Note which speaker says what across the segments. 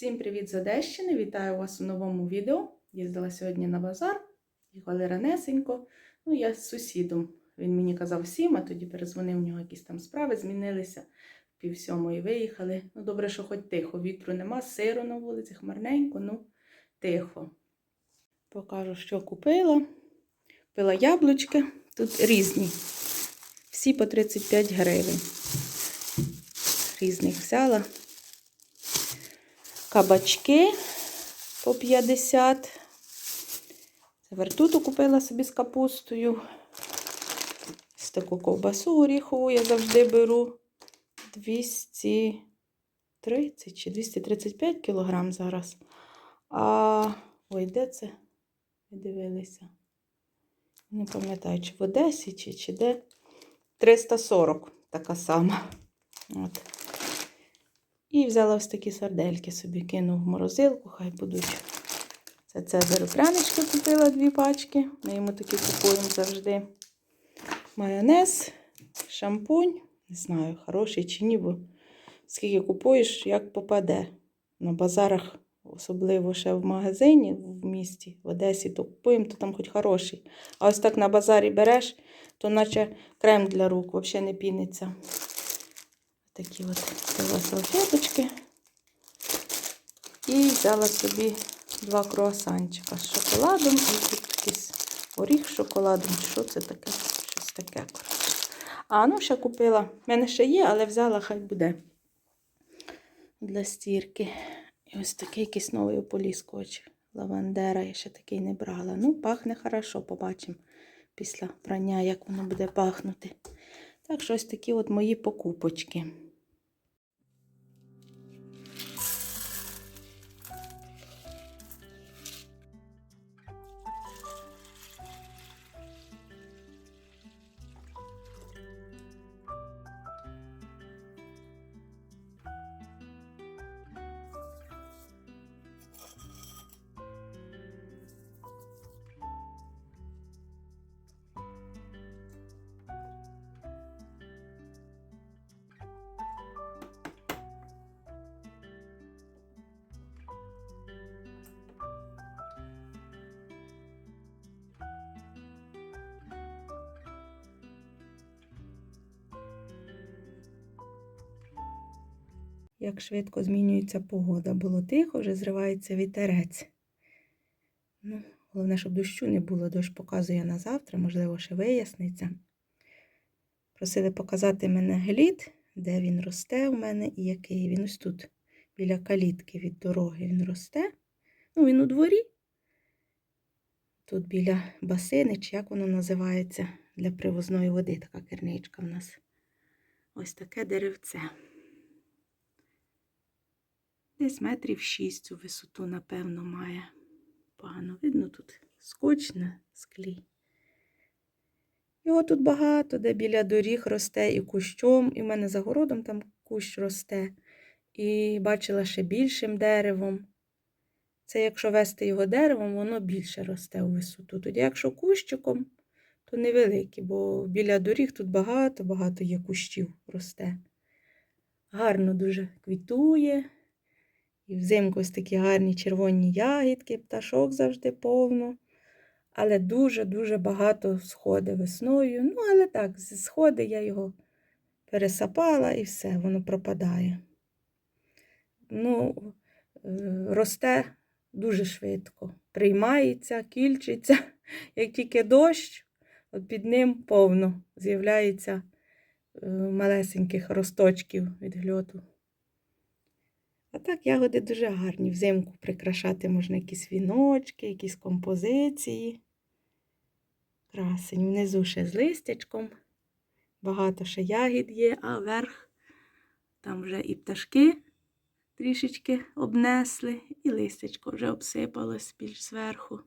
Speaker 1: Всім привіт з Одещини! Вітаю вас у новому відео. Їздила сьогодні на базар, їхали ранесенько. Ну, я з сусідом. Він мені казав сім, а тоді перезвонив в нього якісь там справи, змінилися. Пів сьомої виїхали. Ну, добре, що хоч тихо. Вітру нема, сиру на вулиці, хмарненько, ну тихо. Покажу, що купила. Купила яблучки. Тут різні. Всі по 35 гривень. Різних взяла. Кабачки по 50. Це вертуту купила собі з капустою. Ось таку ковбасу горіхову я завжди беру. 230 чи 235 кілограм зараз. А ой, де це? Ви дивилися? Не пам'ятаю, чи в Одесі, чи, чи де. 340 така сама. От. І взяла ось такі сардельки собі, кинув в морозилку, хай будуть. Це Цезарю прянички купила дві пачки. Ми йому такі купуємо завжди. Майонез, шампунь. Не знаю, хороший чи ні, бо скільки купуєш, як попаде. На базарах, особливо ще в магазині в місті, в Одесі, то купуємо, то там хоч хороший. А ось так на базарі береш, то наче крем для рук, взагалі не піниться. Такі от взяла салфеточки. І взяла собі два круасанчика з шоколадом. І якийсь оріх з шоколадом. Що це таке? Щось таке. А ну ще купила. В мене ще є, але взяла, хай буде для стірки. І ось такий якийсь новий ополіскувач. Лавандера я ще такий не брала. Ну, пахне хорошо, побачимо після прання, як воно буде пахнути. Так що ось такі от мої покупочки. Як швидко змінюється погода. Було тихо, вже зривається вітерець. Ну, головне, щоб дощу не було. Дощ показує на завтра, можливо, ще виясниться. Просили показати мене глід, де він росте у мене і який. Він ось тут, біля калітки від дороги він росте. Ну, він у дворі. Тут біля басини, чи як воно називається, для привозної води така керничка в нас. Ось таке деревце. Десь метрів шість у висоту, напевно, має. Погано видно тут скотч на склі. Його тут багато, де біля доріг росте і кущом, і в мене за городом там кущ росте. І бачила ще більшим деревом. Це якщо вести його деревом, воно більше росте у висоту. Тоді, якщо кущиком, то невеликий, бо біля доріг тут багато-багато є кущів росте. Гарно дуже квітує. І взимку ось такі гарні червоні ягідки, пташок завжди повно. Але дуже-дуже багато сходи весною. Ну, але так, зі сходи я його пересапала і все, воно пропадає. Ну, е, росте дуже швидко. Приймається, кільчиться. Як тільки дощ, от під ним повно з'являється е, малесеньких росточків від гльоту. А так ягоди дуже гарні. Взимку прикрашати можна якісь віночки, якісь композиції. Красень. Внизу ще з листячком. Багато ще ягід є, а верх там вже і пташки трішечки обнесли, і листячко вже обсипалось більш зверху.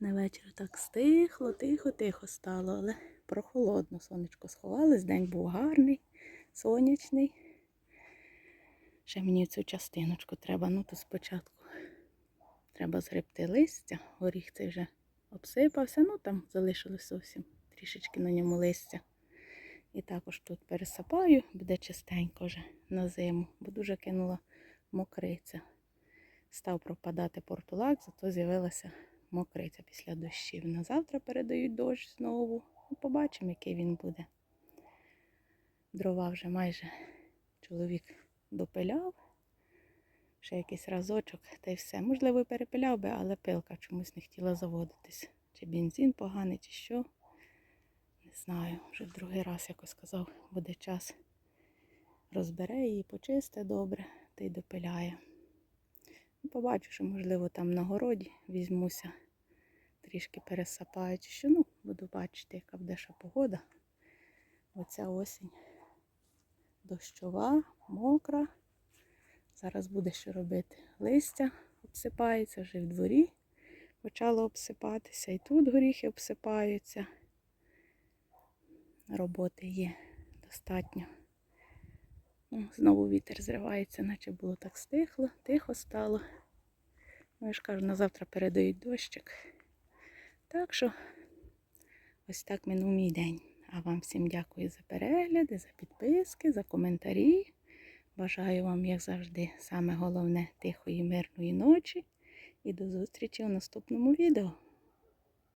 Speaker 1: На вечір так стихло, тихо, тихо стало, але прохолодно. Сонечко сховалось, день був гарний, сонячний. Ще мені цю частиночку треба, ну то спочатку треба згребти листя. Горіх цей вже обсипався, ну там залишилось зовсім трішечки на ньому листя. І також тут пересипаю, буде чистенько вже на зиму, бо дуже кинула мокриця. Став пропадати портулак, зато з'явилася мокриця після дощів. На завтра передають дощ знову. Ну, побачимо, який він буде. Дрова вже майже чоловік допиляв. Ще якийсь разочок, та й все. Можливо, перепиляв би, але пилка чомусь не хотіла заводитись. Чи бензин поганий, чи що. Не знаю. Вже другий раз якось сказав, буде час. Розбере її, почисте добре та й допиляє. Ну, Побачу, що, можливо, там на городі візьмуся, трішки пересапаю, чи що. Ну, буду бачити, яка буде ще погода. Оця осінь дощова, мокра. Зараз буде що робити. Листя обсипається вже в дворі. Почало обсипатися. І тут горіхи обсипаються. Роботи є достатньо. Ну, знову вітер зривається, наче було так стихло, тихо стало. Ну, я ж кажу, на завтра передають дощик. Так що ось так минув мій день. А вам всім дякую за перегляди, за підписки, за коментарі. Бажаю вам, як завжди, саме головне тихої, мирної ночі. І до зустрічі у наступному відео.